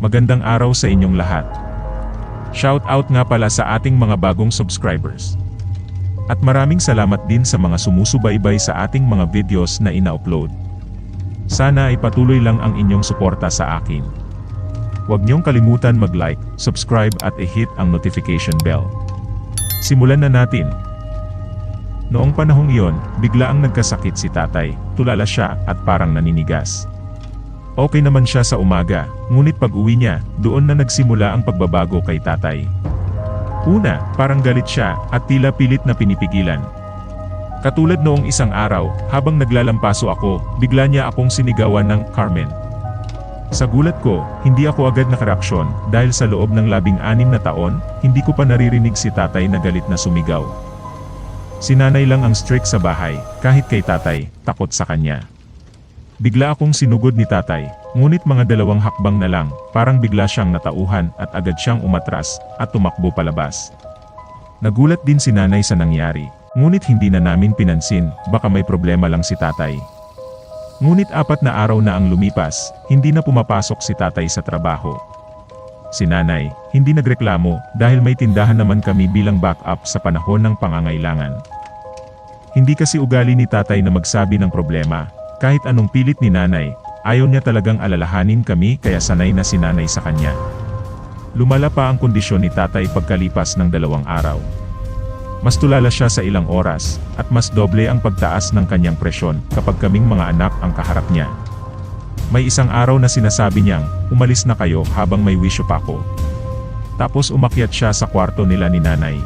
Magandang araw sa inyong lahat. Shout out nga pala sa ating mga bagong subscribers. At maraming salamat din sa mga sumusubaybay sa ating mga videos na ina-upload. Sana ay patuloy lang ang inyong suporta sa akin. Huwag niyong kalimutan mag-like, subscribe at i-hit ang notification bell. Simulan na natin. Noong panahong iyon, bigla ang nagkasakit si tatay, tulala siya at parang naninigas. Okay naman siya sa umaga, ngunit pag uwi niya, doon na nagsimula ang pagbabago kay tatay. Una, parang galit siya at tila pilit na pinipigilan. Katulad noong isang araw, habang naglalampaso ako, bigla niya akong sinigawan ng Carmen. Sa gulat ko, hindi ako agad nakaraksyon dahil sa loob ng labing anim na taon, hindi ko pa naririnig si tatay na galit na sumigaw. Si nanay lang ang strict sa bahay, kahit kay tatay, takot sa kanya. Bigla akong sinugod ni tatay, ngunit mga dalawang hakbang na lang, parang bigla siyang natauhan at agad siyang umatras at tumakbo palabas. Nagulat din si nanay sa nangyari, ngunit hindi na namin pinansin, baka may problema lang si tatay. Ngunit apat na araw na ang lumipas, hindi na pumapasok si tatay sa trabaho. Si nanay, hindi nagreklamo dahil may tindahan naman kami bilang backup sa panahon ng pangangailangan. Hindi kasi ugali ni tatay na magsabi ng problema, kahit anong pilit ni nanay, ayaw niya talagang alalahanin kami kaya sanay na si nanay sa kanya. Lumala pa ang kondisyon ni tatay pagkalipas ng dalawang araw. Mas tulala siya sa ilang oras, at mas doble ang pagtaas ng kanyang presyon kapag kaming mga anak ang kaharap niya. May isang araw na sinasabi niyang, umalis na kayo habang may wisyo pa ako. Tapos umakyat siya sa kwarto nila ni nanay.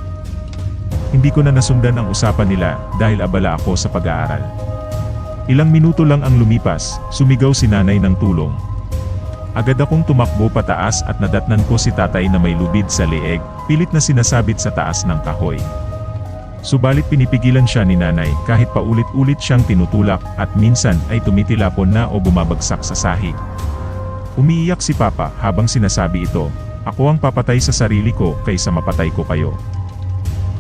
Hindi ko na nasundan ang usapan nila dahil abala ako sa pag-aaral. Ilang minuto lang ang lumipas, sumigaw si nanay ng tulong. Agad akong tumakbo pataas at nadatnan ko si tatay na may lubid sa leeg, pilit na sinasabit sa taas ng kahoy. Subalit pinipigilan siya ni nanay kahit paulit-ulit siyang tinutulak at minsan ay tumitilapon na o bumabagsak sa sahig. Umiiyak si Papa habang sinasabi ito, ako ang papatay sa sarili ko kaysa mapatay ko kayo.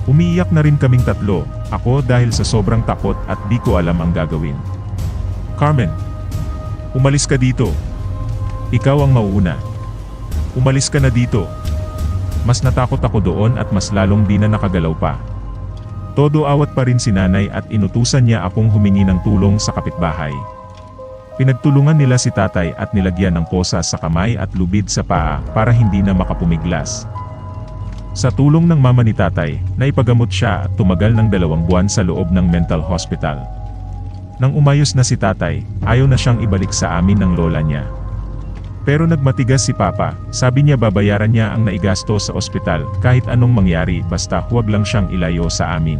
Umiiyak na rin kaming tatlo, ako dahil sa sobrang takot at di ko alam ang gagawin. Carmen, umalis ka dito. Ikaw ang mauuna. Umalis ka na dito. Mas natakot ako doon at mas lalong di na nakagalaw pa. Todo awat pa rin si nanay at inutusan niya akong humingi ng tulong sa kapitbahay. Pinagtulungan nila si tatay at nilagyan ng posa sa kamay at lubid sa paa para hindi na makapumiglas. Sa tulong ng mama ni tatay, naipagamot siya at tumagal ng dalawang buwan sa loob ng mental hospital. Nang umayos na si tatay, ayaw na siyang ibalik sa amin ng lola niya. Pero nagmatigas si Papa, sabi niya babayaran niya ang naigasto sa ospital kahit anong mangyari basta huwag lang siyang ilayo sa amin.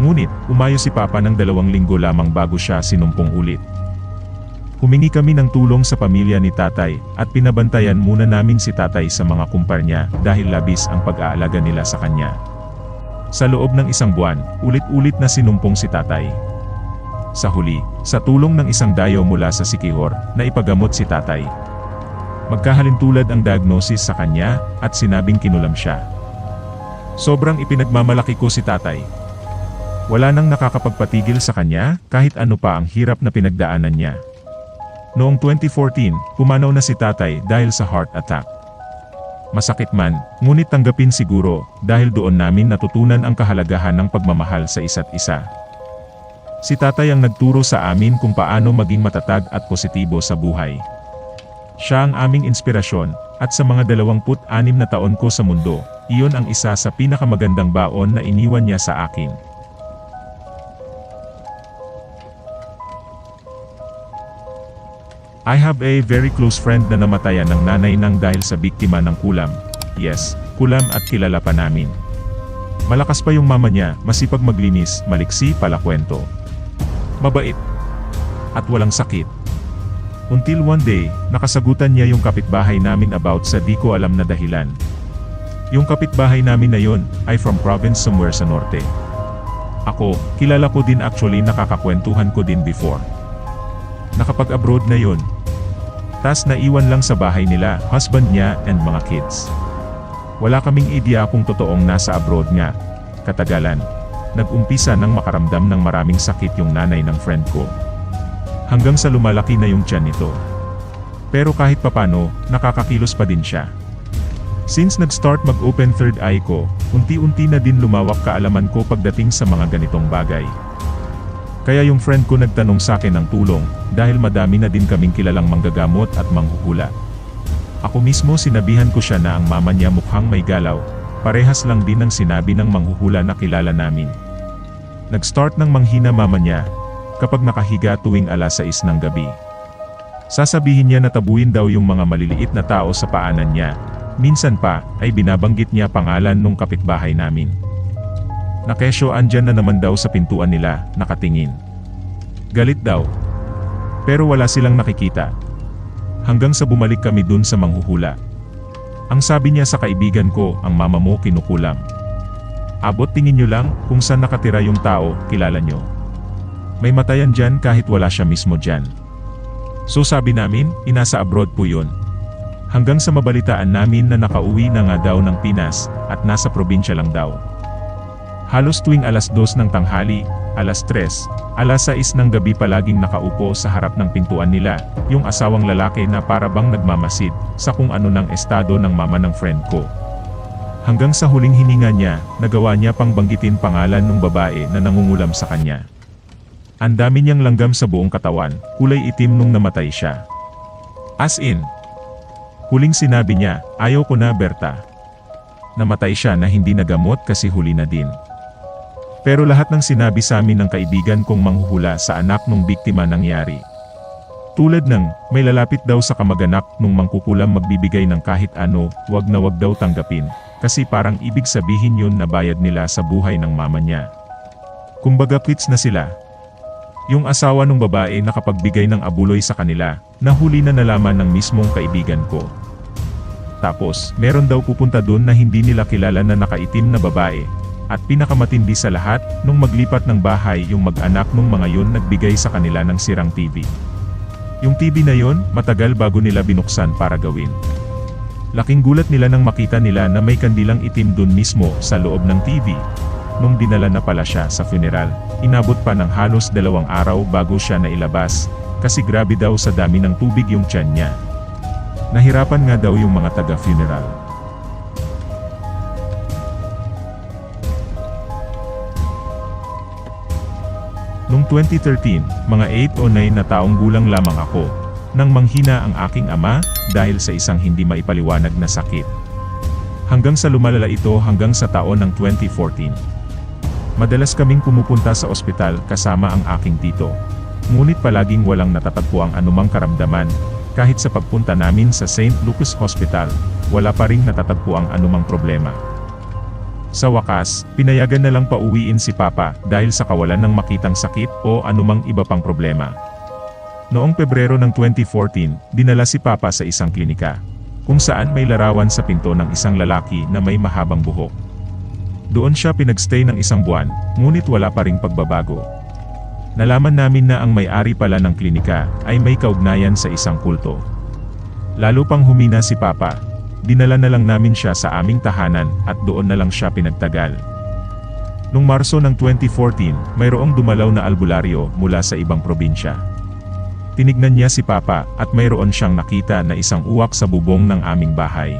Ngunit, umayos si Papa ng dalawang linggo lamang bago siya sinumpong ulit. Humingi kami ng tulong sa pamilya ni tatay at pinabantayan muna namin si tatay sa mga kumpar niya dahil labis ang pag-aalaga nila sa kanya. Sa loob ng isang buwan, ulit-ulit na sinumpong si tatay. Sa huli, sa tulong ng isang dayo mula sa Sikihor, na ipagamot si tatay. Magkahalintulad ang diagnosis sa kanya, at sinabing kinulam siya. Sobrang ipinagmamalaki ko si tatay. Wala nang nakakapagpatigil sa kanya, kahit ano pa ang hirap na pinagdaanan niya. Noong 2014, pumanaw na si tatay dahil sa heart attack. Masakit man, ngunit tanggapin siguro, dahil doon namin natutunan ang kahalagahan ng pagmamahal sa isa't isa. Si tatay ang nagturo sa amin kung paano maging matatag at positibo sa buhay. Siya ang aming inspirasyon, at sa mga 26 na taon ko sa mundo, iyon ang isa sa pinakamagandang baon na iniwan niya sa akin. I have a very close friend na namatayan ng nanay nang dahil sa biktima ng kulam. Yes, kulam at kilala pa namin. Malakas pa yung mama niya, masipag maglinis, maliksi pala kwento. Mabait. At walang sakit. Until one day, nakasagutan niya yung kapitbahay namin about sa di ko alam na dahilan. Yung kapitbahay namin na yon ay from province somewhere sa norte. Ako, kilala ko din actually nakakakwentuhan ko din before. Nakapag-abroad na yon. Tas naiwan lang sa bahay nila, husband niya and mga kids. Wala kaming idea kung totoong nasa abroad nga. Katagalan, nag-umpisa nang makaramdam ng maraming sakit yung nanay ng friend ko. Hanggang sa lumalaki na yung tiyan nito. Pero kahit papano, nakakakilos pa din siya. Since nag-start mag-open third eye ko, unti-unti na din lumawak kaalaman ko pagdating sa mga ganitong bagay. Kaya yung friend ko nagtanong sa akin ng tulong, dahil madami na din kaming kilalang manggagamot at manghuhula. Ako mismo sinabihan ko siya na ang mama niya mukhang may galaw, parehas lang din ang sinabi ng manghuhula na kilala namin. Nag-start ng manghina mama niya, kapag nakahiga tuwing alas 6 ng gabi. Sasabihin niya na tabuin daw yung mga maliliit na tao sa paanan niya, minsan pa, ay binabanggit niya pangalan nung kapitbahay namin. Nakesyo andyan na naman daw sa pintuan nila, nakatingin. Galit daw. Pero wala silang nakikita. Hanggang sa bumalik kami dun sa manghuhula. Ang sabi niya sa kaibigan ko, ang mama mo kinukulam. Abot tingin nyo lang, kung saan nakatira yung tao, kilala nyo. May matayan dyan kahit wala siya mismo dyan. So sabi namin, inasa abroad po yun. Hanggang sa mabalitaan namin na nakauwi na nga daw ng Pinas, at nasa probinsya lang daw. Halos tuwing alas 2 ng tanghali, alas 3, alas 6 ng gabi palaging nakaupo sa harap ng pintuan nila, yung asawang lalaki na para bang nagmamasid, sa kung ano ng estado ng mama ng friend ko. Hanggang sa huling hininga niya, nagawa niya pang banggitin pangalan ng babae na nangungulam sa kanya. Ang dami niyang langgam sa buong katawan, kulay itim nung namatay siya. As in, huling sinabi niya, ayaw ko na Berta. Namatay siya na hindi nagamot kasi huli na din. Pero lahat ng sinabi sa amin ng kaibigan kong manghuhula sa anak ng biktima nangyari. Tulad ng, may lalapit daw sa kamag-anak nung mangkukulam magbibigay ng kahit ano, wag na wag daw tanggapin, kasi parang ibig sabihin yun na bayad nila sa buhay ng mama niya. Kumbaga quits na sila. Yung asawa ng babae nakapagbigay ng abuloy sa kanila, nahuli na nalaman ng mismong kaibigan ko. Tapos, meron daw pupunta doon na hindi nila kilala na nakaitim na babae, at pinakamatindi sa lahat, nung maglipat ng bahay yung mag-anak nung mga yun nagbigay sa kanila ng sirang TV. Yung TV na yon, matagal bago nila binuksan para gawin. Laking gulat nila nang makita nila na may kandilang itim dun mismo sa loob ng TV. Nung dinala na pala siya sa funeral, inabot pa ng halos dalawang araw bago siya nailabas, kasi grabe daw sa dami ng tubig yung tiyan niya. Nahirapan nga daw yung mga taga-funeral. Noong 2013, mga 8 o 9 na taong gulang lamang ako, nang manghina ang aking ama, dahil sa isang hindi maipaliwanag na sakit. Hanggang sa lumalala ito hanggang sa taon ng 2014. Madalas kaming pumupunta sa ospital kasama ang aking tito. Ngunit palaging walang natatagpo ang anumang karamdaman, kahit sa pagpunta namin sa St. Lucas Hospital, wala pa ring natatagpo ang anumang problema. Sa wakas, pinayagan na lang pauwiin si Papa dahil sa kawalan ng makitang sakit o anumang iba pang problema. Noong Pebrero ng 2014, dinala si Papa sa isang klinika, kung saan may larawan sa pinto ng isang lalaki na may mahabang buhok. Doon siya pinagstay ng isang buwan, ngunit wala pa ring pagbabago. Nalaman namin na ang may-ari pala ng klinika ay may kaugnayan sa isang kulto. Lalo pang humina si Papa, dinala na lang namin siya sa aming tahanan at doon na lang siya pinagtagal. Noong Marso ng 2014, mayroong dumalaw na albularyo mula sa ibang probinsya. Tinignan niya si Papa at mayroon siyang nakita na isang uwak sa bubong ng aming bahay.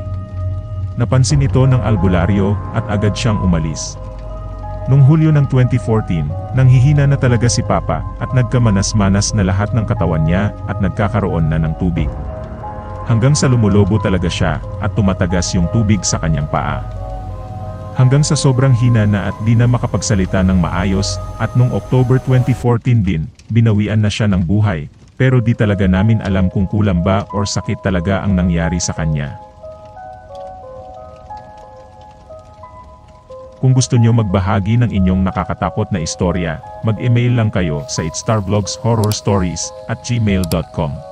Napansin ito ng albularyo at agad siyang umalis. Noong Hulyo ng 2014, nanghihina na talaga si Papa at nagkamanas-manas na lahat ng katawan niya at nagkakaroon na ng tubig hanggang sa lumulobo talaga siya at tumatagas yung tubig sa kanyang paa. Hanggang sa sobrang hina na at di na makapagsalita ng maayos at noong October 2014 din, binawian na siya ng buhay, pero di talaga namin alam kung kulam ba or sakit talaga ang nangyari sa kanya. Kung gusto nyo magbahagi ng inyong nakakatakot na istorya, mag-email lang kayo sa itstarvlogshorrorstories at gmail.com.